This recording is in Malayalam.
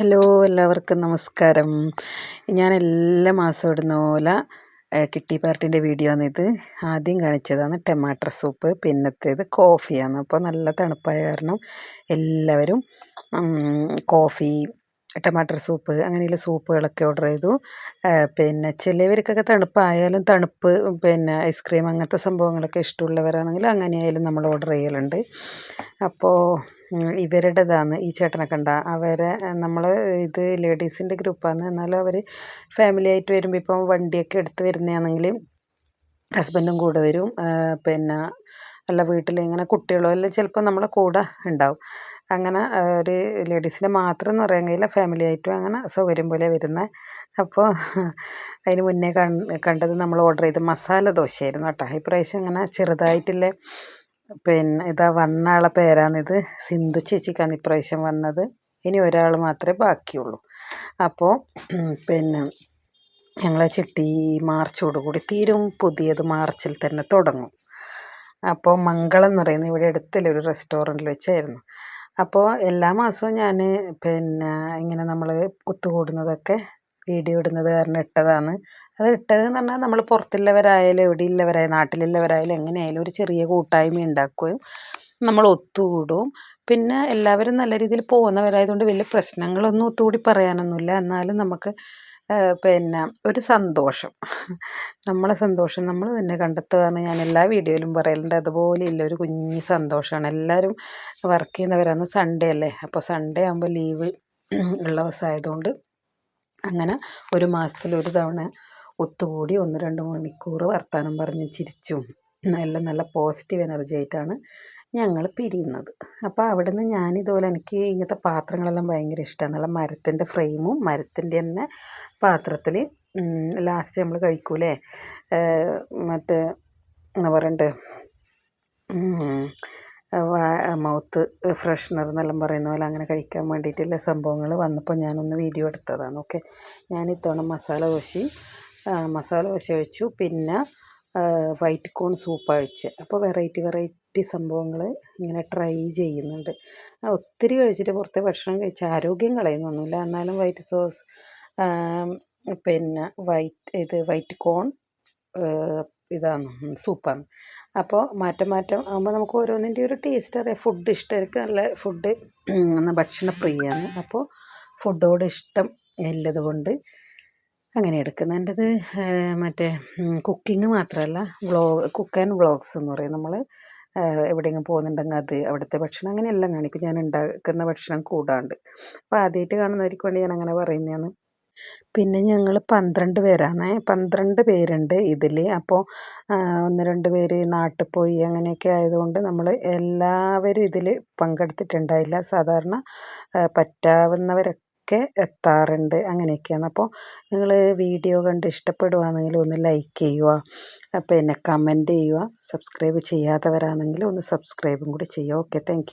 ഹലോ എല്ലാവർക്കും നമസ്കാരം. ഞാൻ എല്ലാ മാസവും ഇടുന്ന പോലെ കിട്ടി പാർട്ടിന്റെ വീഡിയോ ആണിത് ആദ്യം കാണിച്ചതാണ് ടൊമാറ്റോ സൂപ്പ് പിന്നത്തേത് കോഫിയാണ്. അപ്പോൾ നല്ല തണുപ്പായ കാരണം എല്ലാവരും കോഫി ടമാറ്റർ സൂപ്പ് അങ്ങനെയുള്ള സൂപ്പുകളൊക്കെ ഓർഡർ ചെയ്തു. പിന്നെ ചിലവർക്കൊക്കെ തണുപ്പായാലും തണുപ്പ് പിന്നെ ഐസ്ക്രീം അങ്ങനത്തെ സംഭവങ്ങളൊക്കെ ഇഷ്ടമുള്ളവരാണെങ്കിൽ അങ്ങനെയായാലും നമ്മൾ ഓർഡർ ചെയ്യലുണ്ട്. അപ്പോൾ ഇവരുടേതാണ് ഈ ചേട്ടനെ കണ്ട. അവരെ നമ്മൾ ഇത് ലേഡീസിന്റെ ഗ്രൂപ്പാണ്. എന്നാലും അവർ ഫാമിലി ആയിട്ട് വരുമ്പോൾ ഇപ്പം വണ്ടിയൊക്കെ എടുത്ത് വരുന്നതാണെങ്കിൽ ഹസ്ബൻഡും കൂടെ വരും. പിന്നെ അല്ല വീട്ടിൽ ഇങ്ങനെ കുട്ടികളോ എല്ലാം ചിലപ്പോൾ നമ്മളെ കൂടെ ഉണ്ടാവും. അങ്ങനെ ഒരു ലേഡീസിന് മാത്രം എന്ന് പറയാൻ കഴിയില്ല. ഫാമിലി ആയിട്ടും അങ്ങനെ സൗകര്യം പോലെ വരുന്നത് അപ്പോൾ അതിന് മുന്നേ കണ്ടത് നമ്മൾ ഓർഡർ ചെയ്ത മസാല ദോശയായിരുന്നു കേട്ടോ. ഇപ്രാവശ്യം അങ്ങനെ ചെറുതായിട്ടില്ലേ. പിന്നെ ഇതാ വന്ന ആളെ പേരാണിത്. സിന്ധു ചേച്ചിക്കാണ് ഇപ്രാവശ്യം വന്നത്. ഇനി ഒരാൾ മാത്രമേ ബാക്കിയുള്ളൂ. അപ്പോൾ പിന്നെ ഞങ്ങളെ ചിട്ടി മാർച്ചോടുകൂടി തീരും പുതിയത് മാർച്ചിൽ തന്നെ തുടങ്ങും. അപ്പോൾ മംഗളം എന്ന് പറയുന്നത് ഇവിടെ അടുത്തുള്ള ഒരു റെസ്റ്റോറന്റിൽ വെച്ചായിരുന്നു. അപ്പോൾ എല്ലാ മാസവും ഞാൻ പിന്നെ ഇങ്ങനെ നമ്മൾ ഒത്തുകൂടുന്നതൊക്കെ വീഡിയോ ഇടുന്നത് കാരണം ഇട്ടതാണ്. അത് ഇട്ടത് എന്ന് പറഞ്ഞാൽ നമ്മൾ പുറത്തുള്ളവരായാലും എവിടെയുള്ളവരായാലും നാട്ടിലുള്ളവരായാലും എങ്ങനെയായാലും ഒരു ചെറിയ കൂട്ടായ്മ ഉണ്ടാക്കുകയും നമ്മൾ ഒത്തുകൂടും. പിന്നെ എല്ലാവരും നല്ല രീതിയിൽ പോകുന്നവരായതുകൊണ്ട് വലിയ പ്രശ്നങ്ങളൊന്നും ഒത്തുകൂടി പറയാനൊന്നുമില്ല. എന്നാലും നമുക്ക് പിന്നെ ഒരു സന്തോഷം. നമ്മളെ സന്തോഷം നമ്മൾ തന്നെ കണ്ടെത്തുക എന്ന് ഞാൻ എല്ലാ വീഡിയോയിലും പറയലുണ്ട്. അതുപോലെയുള്ള ഒരു കുഞ്ഞ് സന്തോഷമാണ്. എല്ലാവരും വർക്ക് ചെയ്യുന്നവരാണ് സൺഡേ അല്ലേ? അപ്പോൾ സൺഡേ ആകുമ്പോൾ ലീവ് ഉള്ള ദിവസമായതുകൊണ്ട് അങ്ങനെ ഒരു മാസത്തിൽ ഒരു തവണ ഒത്തുകൂടി ഒന്ന് രണ്ട് മണിക്കൂർ വർത്തമാനം പറഞ്ഞ് ചിരിച്ചും നല്ല നല്ല പോസിറ്റീവ് എനർജി ആയിട്ടാണ് ഞങ്ങൾ പിരിയുന്നത്. അപ്പോൾ അവിടെ നിന്ന് ഞാനിതുപോലെ എനിക്ക് ഇങ്ങനത്തെ പാത്രങ്ങളെല്ലാം ഭയങ്കര ഇഷ്ടമാണ് നല്ല മരത്തിന്റെ ഫ്രെയിമും മരത്തിന്റെ തന്നെ പാത്രത്തിൽ ലാസ്റ്റ് നമ്മൾ കഴിക്കൂലേ? മറ്റേ എന്താ പറയണ്ടേ? മൗത്ത് ഫ്രഷ്നർ എന്നെല്ലാം പറയുന്ന പോലെ അങ്ങനെ കഴിക്കാൻ വേണ്ടിയിട്ടുള്ള സംഭവങ്ങൾ വന്നപ്പോൾ ഞാനൊന്ന് വീഡിയോ എടുത്തതാണ്. ഓക്കെ ഞാൻ ഇത്തവണ മസാല ദോശ മസാല ദോശ ഒഴിച്ചു. പിന്നെ വൈറ്റ് കോൺ സൂപ്പ് കഴിച്ച് അപ്പോൾ വെറൈറ്റി വെറൈറ്റി സംഭവങ്ങൾ ഇങ്ങനെ ട്രൈ ചെയ്യുന്നുണ്ട്. ഒത്തിരി കഴിച്ചിട്ട് പുറത്തെ ഭക്ഷണം കഴിച്ച് ആരോഗ്യം കളയുന്നൊന്നുമില്ല. എന്നാലും വൈറ്റ് സോസ് പിന്നെ വൈറ്റ് ഇത് വൈറ്റ് കോൺ ഇതാണ് സൂപ്പാണ്. അപ്പോൾ മാറ്റം മാറ്റം ആകുമ്പോൾ നമുക്ക് ഓരോന്നിന്റെ ഒരു ടേസ്റ്റ് അറിയാം. ഫുഡ് ഇഷ്ടം എനിക്ക് നല്ല ഫുഡ് ഭക്ഷണപ്രിയമാണ്. അപ്പോൾ ഫുഡോട് ഇഷ്ടം ഉള്ളതുകൊണ്ട് അങ്ങനെ എടുക്കുന്നതിന്റെത് മറ്റേ കുക്കിംഗ് മാത്രമല്ല വ്ളോഗ് കുക്ക് ആൻഡ് വ്ളോഗ്സ് എന്ന് പറയും നമ്മൾ എവിടെയെങ്കിലും പോകുന്നുണ്ടെങ്കിൽ അത് അവിടുത്തെ ഭക്ഷണം അങ്ങനെയെല്ലാം കാണിക്കും. ഞാൻ ഉണ്ടാക്കുന്ന ഭക്ഷണം കൂടാണ്ട്. അപ്പോൾ ആദ്യമായിട്ട് കാണുന്നവർക്ക് വേണ്ടി ഞാൻ അങ്ങനെ പറയുന്നതാണ്. പിന്നെ ഞങ്ങൾ പന്ത്രണ്ട് പേരാണ്. പന്ത്രണ്ട് പേരുണ്ട് ഇതിൽ അപ്പോൾ ഒന്ന് രണ്ട് പേര് നാട്ടിൽ പോയി അങ്ങനെയൊക്കെ ആയതുകൊണ്ട് നമ്മൾ എല്ലാവരും ഇതിൽ പങ്കെടുത്തിട്ടുണ്ടായില്ല. സാധാരണ പറ്റാവുന്നവരൊക്കെ ഒക്കെ എത്താറുണ്ട്. അങ്ങനെയൊക്കെയാണ്. അപ്പോൾ നിങ്ങൾ വീഡിയോ കണ്ട് ഇഷ്ടപ്പെടുകയാണെങ്കിൽ ഒന്ന് ലൈക്ക് ചെയ്യുക പിന്നെ കമന്റ് ചെയ്യുക സബ്സ്ക്രൈബ് ചെയ്യാത്തവരാണെങ്കിൽ ഒന്ന് സബ്സ്ക്രൈബും കൂടി ചെയ്യുക ഓക്കെ താങ്ക്